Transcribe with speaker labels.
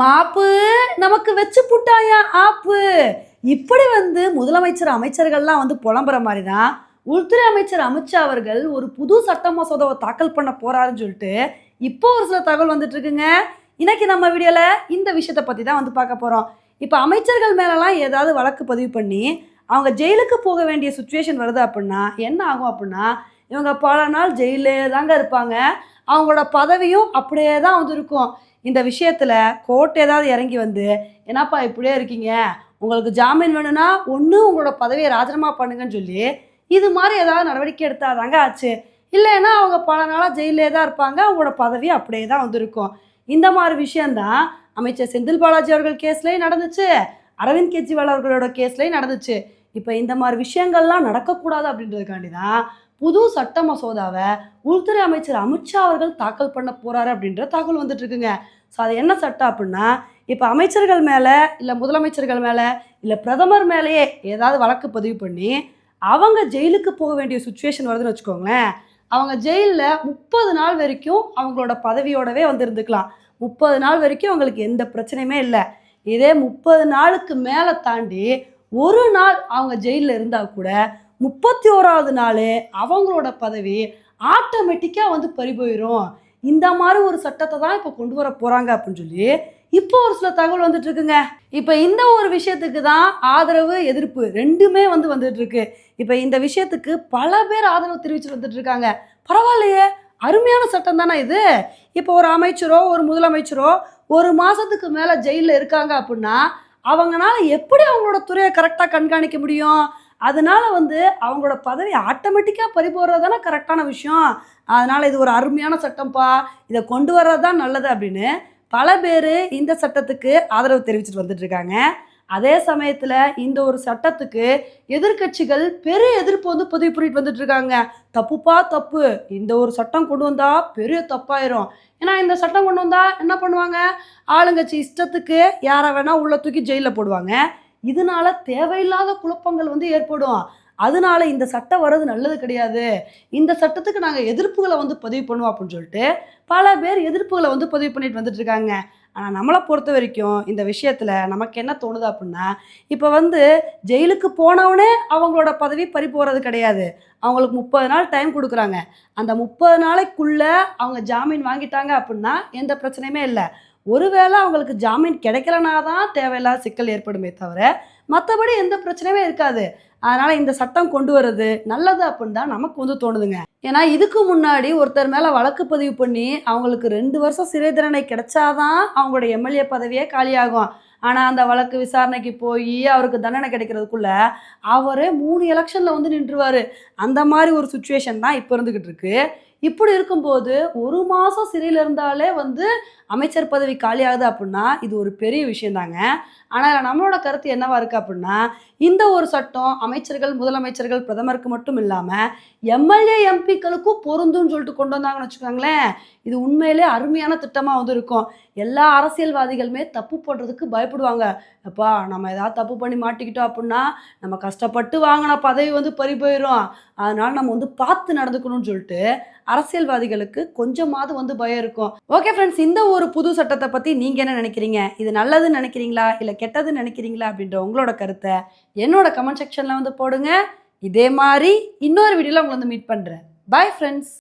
Speaker 1: மாப்பு நமக்கு வச்சு புட்டாயா ஆப்பு. இப்படி வந்து முதலமைச்சர் அமைச்சர்கள்லாம் வந்து புலம்புற மாதிரி தான் உள்துறை அமைச்சர் அமித்ஷா அவர்கள் ஒரு புது சட்ட மசோதாவை தாக்கல் பண்ண போறாருன்னு சொல்லிட்டு இப்போ ஒரு சில தகவல் வந்துட்டு இருக்குங்க. இன்னைக்கு நம்ம வீடியோல இந்த விஷயத்தை பத்தி தான் வந்து பார்க்க போறோம். இப்போ அமைச்சர்கள் மேலெல்லாம் ஏதாவது வழக்கு பதிவு பண்ணி அவங்க ஜெயிலுக்கு போக வேண்டிய சுச்சுவேஷன் வருது அப்படின்னா என்ன ஆகும் அப்படின்னா இவங்க பல நாள் ஜெயிலே தாங்க இருப்பாங்க. அவங்களோட பதவியும் அப்படியே தான் வந்து இருக்கும். இந்த விஷயத்தில் கோர்ட் ஏதாவது இறங்கி வந்து என்னப்பா இப்படியே இருக்கீங்க? உங்களுக்கு ஜாமீன் வேணும்னா ஒன்று உங்களோட பதவியை ராஜினாமா பண்ணுங்கன்னு சொல்லி இது மாதிரி ஏதாவது நடவடிக்கை எடுத்தாதாங்க ஆச்சு. இல்லைன்னா அவங்க பல நாளாக ஜெயிலே தான் இருப்பாங்க அவங்களோட பதவி அப்படியே தான் வந்திருக்கும். இந்த மாதிரி விஷயந்தான் அமைச்சர் செந்தில் பாலாஜி அவர்கள் கேஸ்லேயும் நடந்துச்சு அரவிந்த் கெஜ்ரிவால் அவர்களோட கேஸ்லேயும் நடந்துச்சு. இப்போ இந்த மாதிரி விஷயங்கள்லாம் நடக்கக்கூடாது அப்படின்றதுக்காண்டி தான் புது சட்ட மசோதாவை உள்துறை அமைச்சர் அமித்ஷா அவர்கள் தாக்கல் பண்ண போகிறாரு அப்படின்ற தகவல் வந்துட்டு இருக்குங்க. ஸோ அது என்ன சட்டம் அப்படின்னா இப்போ அமைச்சர்கள் மேலே இல்லை முதலமைச்சர்கள் மேலே இல்லை பிரதமர் மேலேயே ஏதாவது வழக்கு பதிவு பண்ணி அவங்க ஜெயிலுக்கு போக வேண்டிய சுச்சுவேஷன் வருதுன்னு வச்சுக்கோங்களேன் அவங்க ஜெயிலில் முப்பது நாள் வரைக்கும் அவங்களோட பதவியோடவே வந்து இருந்துக்கலாம் முப்பது நாள் வரைக்கும் அவங்களுக்கு எந்த பிரச்சனையுமே இல்லை. இதே முப்பது நாளுக்கு மேலே தாண்டி ஒரு நாள் அவங்க ஜெயிலில் இருந்தால் கூட முப்பத்தி ஓராவது நாள் அவங்களோட பதவி ஆட்டோமேட்டிக்காக வந்து பறிபோயிடும் இந்த மாதிரி ஒரு சட்டத்தை தான் இப்போ கொண்டு வர போகிறாங்க அப்படின்னு சொல்லி இப்போ ஒரு சில தகவல் வந்துட்டு இருக்குங்க. இப்போ இந்த ஒரு விஷயத்துக்கு தான் ஆதரவு எதிர்ப்பு ரெண்டுமே வந்து வந்துட்டு இருக்கு. இப்போ இந்த விஷயத்துக்கு பல பேர் ஆதரவு தெரிவிச்சுட்டு வந்துட்டு இருக்காங்க. பரவாயில்லையே அருமையான சட்டம் தானே இது. இப்போ ஒரு அமைச்சரோ ஒரு முதலமைச்சரோ ஒரு மாதத்துக்கு மேலே ஜெயிலில் இருக்காங்க அப்படின்னா அவங்கனால எப்படி அவங்களோட துறையை கரெக்டாக கண்காணிக்க முடியும்? அதனால வந்து அவங்களோட பதவி ஆட்டோமேட்டிக்காக பறிபோகிறது தானே கரெக்டான விஷயம். அதனால் இது ஒரு அருமையான சட்டம்ப்பா இதை கொண்டு வர்றது தான் நல்லது அப்படின்னு பல பேர் இந்த சட்டத்துக்கு ஆதரவு தெரிவிச்சுட்டு வந்துட்டு இருக்காங்க அதே சமயத்தில் இந்த ஒரு சட்டத்துக்கு எதிர்க்கட்சிகள் பெரிய எதிர்ப்பு வந்து பதிவு பண்ணிட்டு வந்துட்டு இருக்காங்க தப்புப்பா தப்பு. இந்த ஒரு சட்டம் கொண்டு வந்தா பெரிய தப்பாயிரும். ஏன்னா இந்த சட்டம் கொண்டு வந்தா என்ன பண்ணுவாங்க? ஆளுங்கட்சி இஷ்டத்துக்கு யாரை வேணா உள்ள தூக்கி ஜெயிலில் போடுவாங்க. இதனால தேவையில்லாத குழப்பங்கள் வந்து ஏற்படும். அதனால இந்த சட்டம் வர்றது நல்லது கிடையாது. இந்த சட்டத்துக்கு நாங்கள் எதிர்ப்புகளை வந்து பதிவு பண்ணுவோம் அப்படின்னு சொல்லிட்டு பல பேர் எதிர்ப்புகளை வந்து பதிவு பண்ணிட்டு வந்துட்டு இருக்காங்க. ஆனால் நம்மளை பொறுத்த வரைக்கும் இந்த விஷயத்தில் நமக்கு என்ன தோணுது அப்படின்னா இப்போ வந்து ஜெயிலுக்கு போனவனே அவங்களோட பதவி பறி போகிறது கிடையாது. அவங்களுக்கு முப்பது நாள் டைம் கொடுக்குறாங்க. அந்த முப்பது நாளைக்குள்ளே அவங்க ஜாமீன் வாங்கிட்டாங்க அப்படின்னா எந்த பிரச்சனையுமே இல்லை. ஒருவேளை அவங்களுக்கு ஜாமீன் கிடைக்கலனா தான் தேவையில்லாத சிக்கல் ஏற்படுமே தவிர மற்றபடி எந்த பிரச்சனையுமே இருக்காது. அதனால் இந்த சட்டம் கொண்டு வர்றது நல்லது அப்படின்னு தான் நமக்கு வந்து தோணுதுங்க. ஏன்னா இதுக்கு முன்னாடி ஒருத்தர் மேலே வழக்கு பதிவு பண்ணி அவங்களுக்கு ரெண்டு வருஷம் சிறை தண்டனை கிடைச்சாதான் அவங்களோட எம்எல்ஏ பதவியே காலியாகும். ஆனால் அந்த வழக்கு விசாரணைக்கு போய் அவருக்கு தண்டனை கிடைக்கிறதுக்குள்ள அவரே மூணு எலெக்ஷனில் வந்து நின்றுவார். அந்த மாதிரி ஒரு சுச்சுவேஷன் தான் இப்போ இருந்துக்கிட்டு இருக்கு. இப்படி இருக்கும்போது ஒரு மாதம் சிறையில் இருந்தாலே வந்து அமைச்சர் பதவி காலியாகுது அப்படின்னா இது ஒரு பெரிய விஷயந்தாங்க. ஆனால் நம்மளோட கருத்து என்னவா இருக்குது அப்படின்னா இந்த ஒரு சட்டம் அமைச்சர்கள் முதலமைச்சர்கள் பிரதமருக்கு மட்டும் இல்லாமல் எம்எல்ஏ எம்பிக்களுக்கும் பொருந்தும்னு சொல்லிட்டு கொண்டு வந்தாங்கன்னு வச்சுக்கோங்களேன். இது உண்மையிலே அருமையான திட்டமாக வந்து இருக்கும். எல்லா அரசியல்வாதிகளுமே தப்பு பண்ணுறதுக்கு பயப்படுவாங்க. அப்பா நம்ம ஏதாவது தப்பு பண்ணி மாட்டிக்கிட்டோம் அப்படின்னா நம்ம கஷ்டப்பட்டு வாங்கின பதவி வந்து பறி போயிடும் அதனால நம்ம வந்து பார்த்து நடந்துக்கணும்னு சொல்லிட்டு அரசியல்வாதிகளுக்கு கொஞ்சமாவது வந்து பயம் இருக்கும். ஓகே ஃப்ரெண்ட்ஸ் இந்த ஒரு புது சட்டத்தை பற்றி நீங்கள் என்ன நினைக்கிறீங்க? இது நல்லதுன்னு நினைக்கிறீங்களா? இல்லை கெட்டதுன்னு நினைக்கிறீங்களா? அப்படின்ற உங்களோட கருத்தை என்னோட கமெண்ட் செக்ஷனில் வந்து போடுங்க. இதே மாதிரி இன்னொரு வீடியோவில் உங்களை வந்து மீட் பண்ணுறேன் பாய் ஃப்ரெண்ட்ஸ்